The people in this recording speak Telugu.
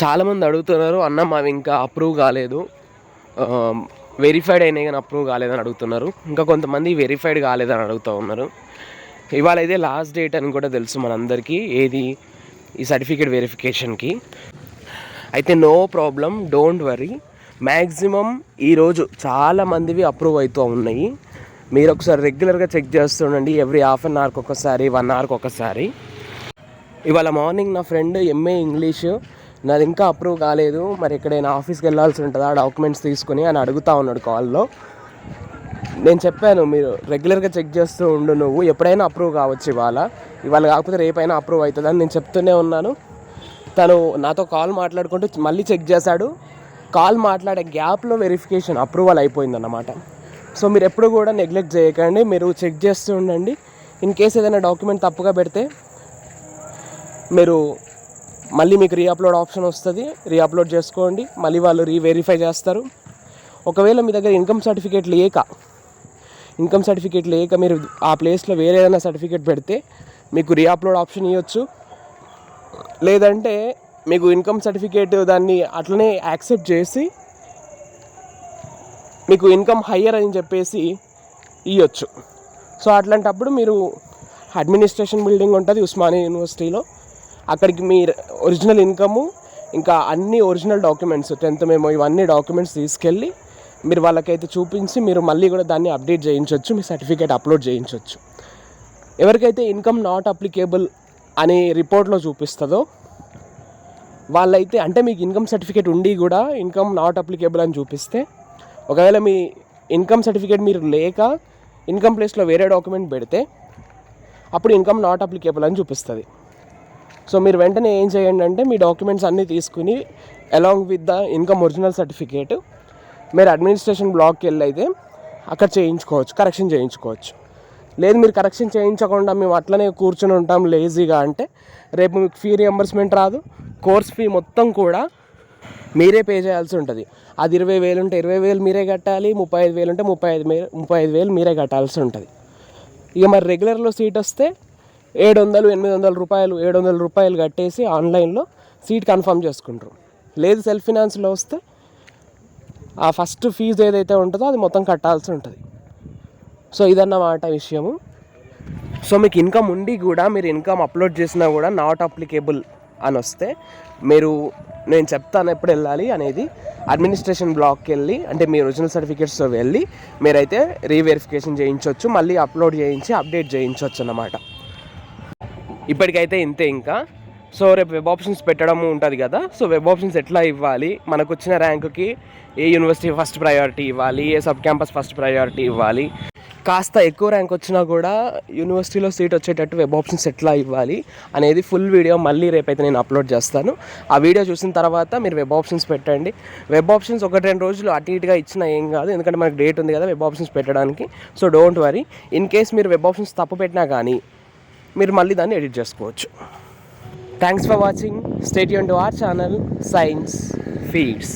చాలామంది అడుగుతున్నారు అన్న మావి ఇంకా అప్రూవ్ కాలేదు. వెరిఫైడ్ అయినాయి కానీ అప్రూవ్ కాలేదని అడుగుతున్నారు. ఇంకా కొంతమంది వెరిఫైడ్ కాలేదని అడుగుతూ ఉన్నారు. ఇవాళ అయితే లాస్ట్ డేట్ అని కూడా తెలుసు మనందరికీ ఏది? ఈ సర్టిఫికేట్ వెరిఫికేషన్కి అయితే no problem don't worry maximum ఈరోజు చాలా మందివి అప్రూవ్ అవుతూ ఉన్నాయి. మీరు ఒకసారి రెగ్యులర్గా చెక్ చేస్తుండండి ఎవ్రీ హాఫ్ అన్ అవర్కి ఒకసారి వన్ అవర్కి ఒకసారి. ఇవాళ మార్నింగ్ నా ఫ్రెండ్ ఎంఏ ఇంగ్లీష్ నాది ఇంకా అప్రూవ్ కాలేదు. మరి ఎక్కడైనా ఆఫీస్కి వెళ్ళాల్సి ఉంటుందా? డాక్యుమెంట్స్ తీసుకుని అని అడుగుతా ఉన్నాడు కాల్లో నేను చెప్పాను మీరు రెగ్యులర్గా చెక్ చేస్తూ ఉండు నువ్వు. ఎప్పుడైనా అప్రూవ్ కావచ్చు ఇవాళ. ఇవాళ కాకపోతే రేపైనా అప్రూవ్ అవుతుందని నేను చెప్తూనే ఉన్నాను. తను నాతో కాల్ మాట్లాడుకుంటూ మళ్ళీ చెక్ చేశాడు. కాల్ మాట్లాడే గ్యాప్లో వెరిఫికేషన్ అప్రూవల్ అయిపోయిందన్నమాట. సో మీరు ఎప్పుడు కూడా నెగ్లెక్ట్ చేయకండి. మీరు చెక్ చేస్తూ ఉండండి. ఇన్ కేస్ ఏదైనా డాక్యుమెంట్ తప్పుగా పెడితే మీరు మళ్ళీ మీకు రీఅప్లోడ్ ఆప్షన్ వస్తుంది. రీఅప్లోడ్ చేసుకోండి. మళ్ళీ వాళ్ళు రీవెరిఫై చేస్తారు. ఒకవేళ మీ దగ్గర ఇన్కమ్ సర్టిఫికేట్ లేక ఇన్కమ్ సర్టిఫికేట్ లేక మీరు ఆ ప్లేస్లో వేరే ఏదైనా సర్టిఫికేట్ పెడితే మీకు రీఅప్లోడ్ ఆప్షన్ ఇవ్వచ్చు లేదంటే మీకు ఇన్కమ్ సర్టిఫికేట్ దాన్ని అట్లనే యాక్సెప్ట్ చేసి మీకు ఇన్కమ్ హయ్యర్ అని చెప్పేసి ఇవ్వచ్చు సో అట్లాంటప్పుడు మీరు అడ్మినిస్ట్రేషన్ బిల్డింగ్ ఉంటుంది ఉస్మానియా యూనివర్సిటీలో. అక్కడికి మీ ఒరిజినల్ ఇన్కము ఇంకా అన్ని ఒరిజినల్ డాక్యుమెంట్స్ టెన్త్ మేము ఇవన్నీ డాక్యుమెంట్స్ తీసుకెళ్ళి మీరు వాళ్ళకైతే చూపించి మీరు మళ్ళీ కూడా దాన్ని అప్డేట్ చేయించవచ్చు మీ సర్టిఫికేట్ అప్లోడ్ చేయించవచ్చు ఎవరికైతే ఇన్కమ్ నాట్ అప్లికేబుల్ అనే రిపోర్ట్లో చూపిస్తుందో వాళ్ళైతే అంటే మీకు ఇన్కమ్ సర్టిఫికేట్ ఉండి కూడా ఇన్కమ్ నాట్ అప్లికేబుల్ అని చూపిస్తే ఒకవేళ మీ ఇన్కమ్ సర్టిఫికేట్ మీరు లేక ఇన్కమ్ ప్లేస్లో వేరే డాక్యుమెంట్ పెడితే అప్పుడు ఇన్కమ్ నాట్ అప్లికేబుల్ అని చూపిస్తుంది. సో మీరు వెంటనే ఏం చేయండి అంటే మీ డాక్యుమెంట్స్ అన్నీ తీసుకుని along with the income original certificate మీరు అడ్మినిస్ట్రేషన్ బ్లాక్కి వెళ్ళి అయితే అక్కడ చేయించుకోవచ్చు కరెక్షన్ చేయించుకోవచ్చు. లేదు మీరు కరెక్షన్ చేయించకుండా మేము అట్లనే కూర్చొని ఉంటాం లేజీగా అంటే రేపు మీకు ఫీ రియంబర్స్మెంట్ రాదు కోర్స్ ఫీ మొత్తం కూడా మీరే పే చేయాల్సి ఉంటుంది. అది ఇరవై వేలు ఉంటే ఇరవై వేలు మీరే కట్టాలి ముప్పై ఐదు వేలు ఉంటే ముప్పై ఐదు ముప్పై ఐదు వేలు మీరే కట్టాల్సి ఉంటుంది. ఇక మరి రెగ్యులర్లో సీట్ వస్తే ఏడు వందలు ఎనిమిది వందల రూపాయలు ఏడు వందల రూపాయలు కట్టేసి ఆన్లైన్లో సీట్ కన్ఫర్మ్ చేసుకుంటారు. లేదు సెల్ఫ్ ఫినాన్స్లో వస్తే ఆ ఫస్ట్ ఫీజు ఏదైతే ఉంటుందో అది మొత్తం కట్టాల్సి ఉంటుంది. సో ఇదన్నమాట విషయము. సో మీకు ఇన్కమ్ ఉండి కూడా మీరు ఇన్కమ్ అప్లోడ్ చేసినా కూడా నాట్ అప్లికేబుల్ అని వస్తే మీరు నేను చెప్తాను ఎప్పుడు వెళ్ళాలి అనేది అడ్మినిస్ట్రేషన్ బ్లాక్కి వెళ్ళి అంటే మీ ఒరిజినల్ సర్టిఫికేట్స్తో వెళ్ళి మీరైతే రీవెరిఫికేషన్ చేయించవచ్చు మళ్ళీ అప్లోడ్ చేయించి అప్డేట్ చేయించవచ్చు అన్నమాట. ఇప్పటికైతే ఇంతే ఇంకా. సో రేపు వెబ్ ఆప్షన్స్ పెట్టడము ఉంటుంది కదా. సో వెబ్ ఆప్షన్స్ ఎట్లా ఇవ్వాలి? మనకు వచ్చిన ర్యాంకుకి ఏ యూనివర్సిటీ ఫస్ట్ ప్రయారిటీ ఇవ్వాలి? ఏ సబ్ క్యాంపస్ ఫస్ట్ ప్రయారిటీ ఇవ్వాలి? కాస్త ఎక్కువ ర్యాంక్ వచ్చినా కూడా యూనివర్సిటీలో సీట్ వచ్చేటట్టు వెబ్ ఆప్షన్స్ ఎట్లా ఇవ్వాలి అనేది ఫుల్ వీడియో మళ్ళీ రేపైతే నేను అప్లోడ్ చేస్తాను. ఆ వీడియో చూసిన తర్వాత మీరు వెబ్ ఆప్షన్స్ పెట్టండి. వెబ్ ఆప్షన్స్ ఒకటి రెండు రోజులు అటు ఇటుగా ఇచ్చినా ఏం కాదు. ఎందుకంటే మనకు డేట్ ఉంది కదా వెబ్ ఆప్షన్స్ పెట్టడానికి. So don't worry. In case మీరు వెబ్ ఆప్షన్స్ తప్పు పెట్టినా కానీ మీరు మళ్ళీ దాన్ని ఎడిట్ చేసుకోవచ్చు. Thanks for watching stay Yoon to our channel science feeds